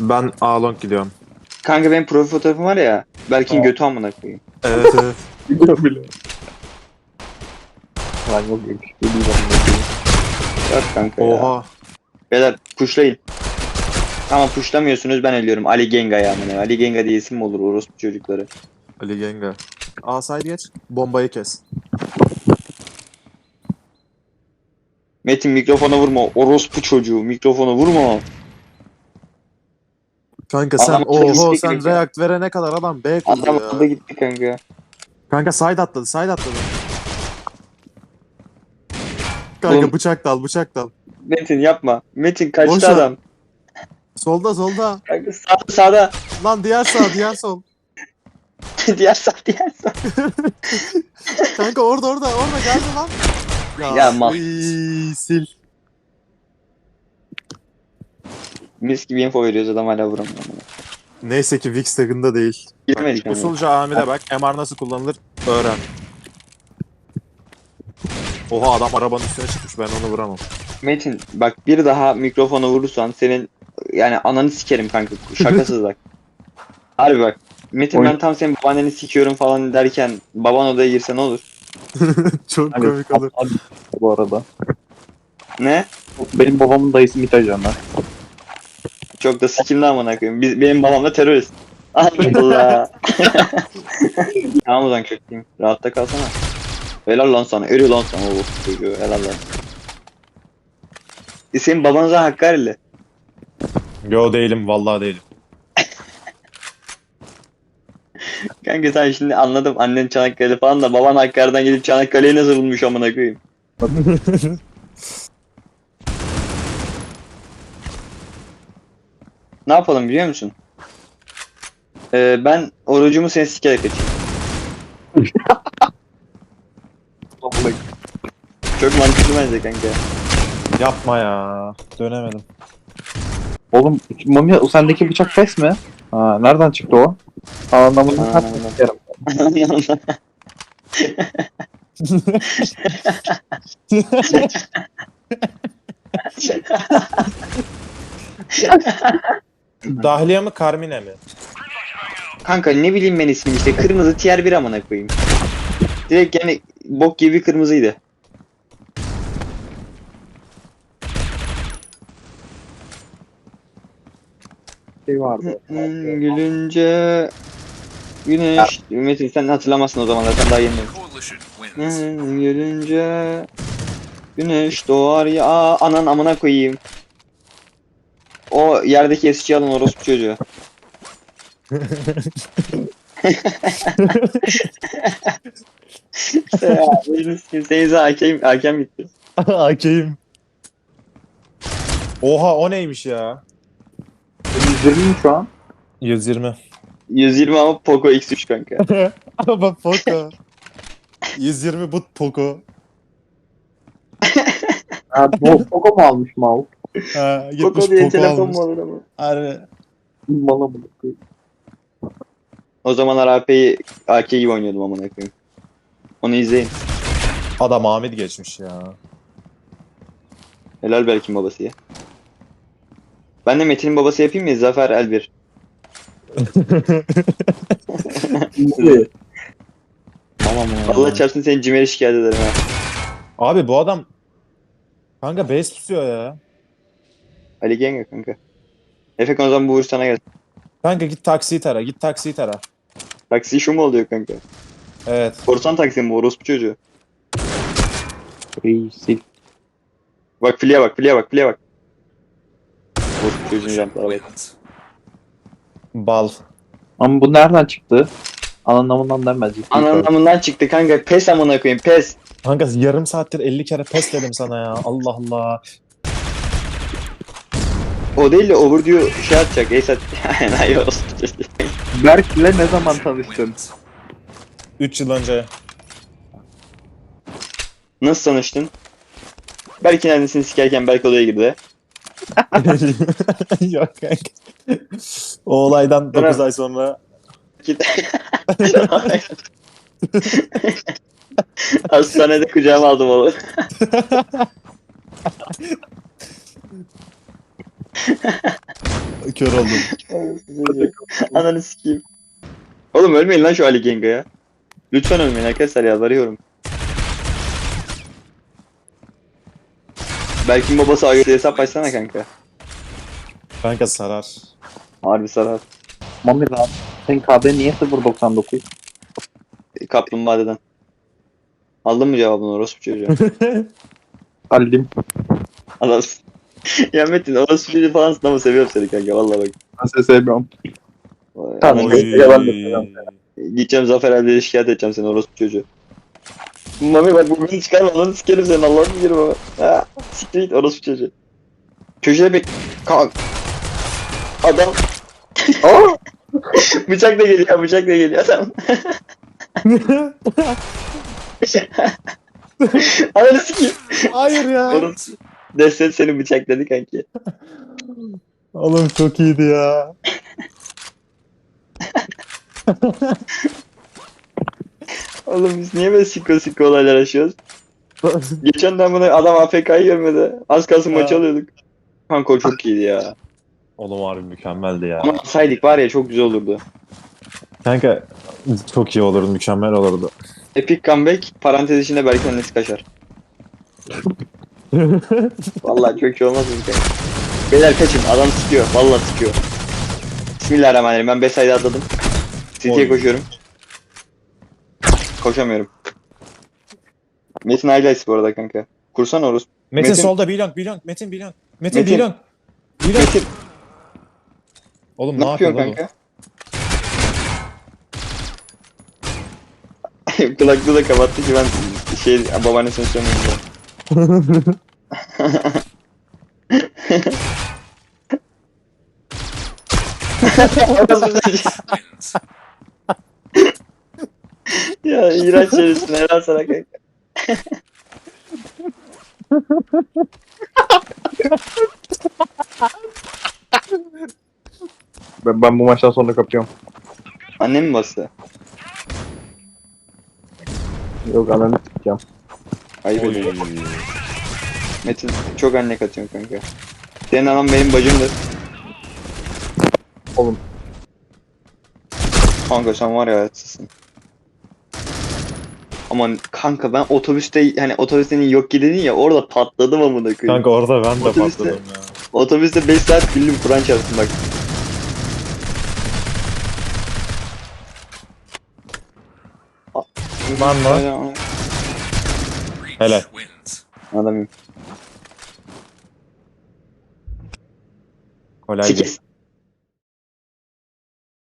Ben A-Long gidiyorum. Kanka benim profil fotoğrafım var ya. Berk'in götü amına koyayım. Evet evet. Gidiyor bile. Lan yok yakışıklı değil amına Bak kanka ya. Oha. Beyler pushlayın. Tamam pushlamıyorsunuz ben ölüyorum. Ali Genga ya amına. Ali Genga diye isim mi olur orospu çocukları? Ali Genga. A side geç. Bombayı kes. Metin mikrofona vurma. Orospu çocuğu. Mikrofona vurma. Kanka sen Adam oho sen bekliyor. react verene kadar adam B kurdu Adam ya. aldı gitti kanka. Kanka side atladı side atladı. Kanka Oğlum- bıçak dal bıçak dal. Metin yapma. Metin kaçtı Boş ver. adam. Solda solda. Kanka sağda sağda. Lan diğer sağ diğer sol. diğer sağ diğer sağ. Kanka orada orada orada geldi lan. Ya mal. sil. Mis gibi info veriyoruz adam hala vuramıyor. Neyse ki Vix takında değil. Girmedik ama. Usulca amile bak. MR nasıl kullanılır öğren. Oha adam arabanın üstüne çıkmış ben onu vuramam. Metin bak bir daha mikrofona vurursan senin yani ananı sikerim kanka. Şakasız bak. Harbi bak. Metin Oy. ben tam senin babaanneni sikiyorum falan derken baban odaya girse ne olur? Çok Hani komik olur. bu arada. Ne? Benim babamın dayısı Mitacan ben. Çok da sikimli amına koyayım. Biz, benim babam da terörist. Allah. tamam o zaman kötüyüm. Rahatta kalsana. Helal lan sana. Eri lan sana o çocuğu. Helal lan. E senin babanıza Hakkari'li. Yo değilim vallahi değilim. Kanka sen şimdi anladım annen Çanakkale falan da baban Hakkari'den gelip Çanakkale'ye nasıl bulmuş amına koyayım. Ne yapalım biliyor musun? Ee, ben orucumu seni sikerek açayım. Çok mantıklı bence kanka. Yapma ya. Dönemedim. Oğlum Mami o sendeki bıçak pes mi? Ha, nereden çıktı o? Anlamını Aa, sikerim? Dahliye mi Carmine mi? kanka ne bileyim ben ismini işte kırmızı tier 1 amına koyayım. Direkt yani bok gibi kırmızıydı. Şey vardı. Hmm, Gülünce güneş Metin sen hatırlamazsın o zamanlar sen daha yeni. Hmm, Gülünce güneş doğar ya Aa, anan amına koyayım. O yerdeki eski alın orospu çocuğu. ya, Seyze hakem, hakem bitti. Akeyim. Oha o neymiş ya? 120 mi şu an? 120. 120 ama Poco X3 kanka. Ama Poco. 120 but Poco. Ha, Poco mu almış mal? Ha, gitmiş diye telefon almış. mu olur ama? Harbi. Mala mı? O zamanlar AP'yi AK gibi oynuyordum amına koyayım. Onu izleyin. Adam Ahmet geçmiş ya. Helal Berk'in babası ya. Ben de Metin'in babası yapayım mı? Zafer Elbir. Tamam ya. Allah çarpsın seni cimeri şikayet ederim ha. Abi bu adam Kanka base tutuyor ya. Ali Genga kanka. Efe o zaman bu vuruş sana gelsin. Kanka git taksiyi tara, git taksiyi tara. Taksi şu mu oluyor kanka? Evet. Korsan taksi mi orospu çocuğu? İyi, sil. Bak filiye bak filiye bak filiye bak. Orospu çocuğun jantlara bak. Bal. Ama bu nereden çıktı? Anlamından demez. Anlamından çıktı kanka. Pes amına koyayım pes. Kanka yarım saattir 50 kere pes dedim sana ya. Allah Allah. O değil de over diyor şey atacak. Ace at. Hayır orospu çocuğu. Berk'le ne zaman tanıştın? Wins. 3 yıl önce. Nasıl tanıştın? Belki neredesini sikerken belki odaya girdi. Yok kanka. O olaydan 9 ay sonra. Hastanede kucağıma aldım onu. Kör oldum. Ananı sikeyim. Oğlum ölmeyin lan şu Ali Genga'ya. Lütfen ölmeyin arkadaşlar yalvarıyorum. Belki babası ayırdı hesap açsana kanka. Kanka sarar. Harbi sarar. Mami lan. Senin KD niye 0.99? Kaplumbağa deden. Aldın mı cevabını orospu çocuğa? Hallim. Adamsın. Ya Metin orospu çocuğu falan sınavı seviyorum seni kanka valla bak. Ben seni sevmiyorum. Vay, Tamam. Oy. yalan da Gideceğim Zafer abiye şikayet edeceğim seni orospu çocuğu. Mami bak bugün çıkarma lan sikerim seni Allah'ım bilir baba. Ha, siktir git orospu çocuğu. Köşede bek... Kalk. Adam... Aa! bıçak da geliyor bıçak da geliyor adam. Ananı sikeyim. Hayır ya. Orospu. Destet seni bıçakladı kanki. Oğlum çok iyiydi ya. Oğlum biz niye böyle siko siko olaylar yaşıyoruz? Geçen de bunu adam AFK'yı görmedi. Az kalsın Ya. maçı alıyorduk. Kanka o çok iyiydi ya. Oğlum harbi mükemmeldi ya. Ama alsaydık var ya çok güzel olurdu. Kanka çok iyi olurdu, mükemmel olurdu. Epic comeback parantez içinde belki annesi kaçar. Vallahi çok iyi olmaz mı? Beyler kaçın adam sıkıyor. Vallahi sıkıyor. Bismillahirrahmanirrahim ben 5 sayıda atladım. City'ye koşuyorum. Koşamıyorum. Metin highlights bu arada kanka. Kursana orası. Metin, Metin- solda Bilong, Bilong, Metin Bilong. Metin, Metin. Bilong. Bilong. Metin Oğlum ne ne, yapıyorsun kanka? Kulaklığı da kapattı ki ben şey babaannesini söylemiyorum. Ya iğrenç şeysin helal sana kanka. Ben, ben bu maçtan sonra kapıyorum. Annem mi bastı? Yok ananı sikeceğim. Ayıp ediyorum. Metin çok anne katıyorsun kanka. Senin anan benim bacımdır. Oğlum. Kanka sen var ya hayatsızsın. Aman kanka ben otobüste hani otobüsten yok ki dedin ya orada patladım amına koyayım. Kanka orada ben de Otobüste- patladım ya. Otobüste 5 saat bildim Kur'an çarpsın bak. Lan lan. Helal. Adamım. Kolay gelsin.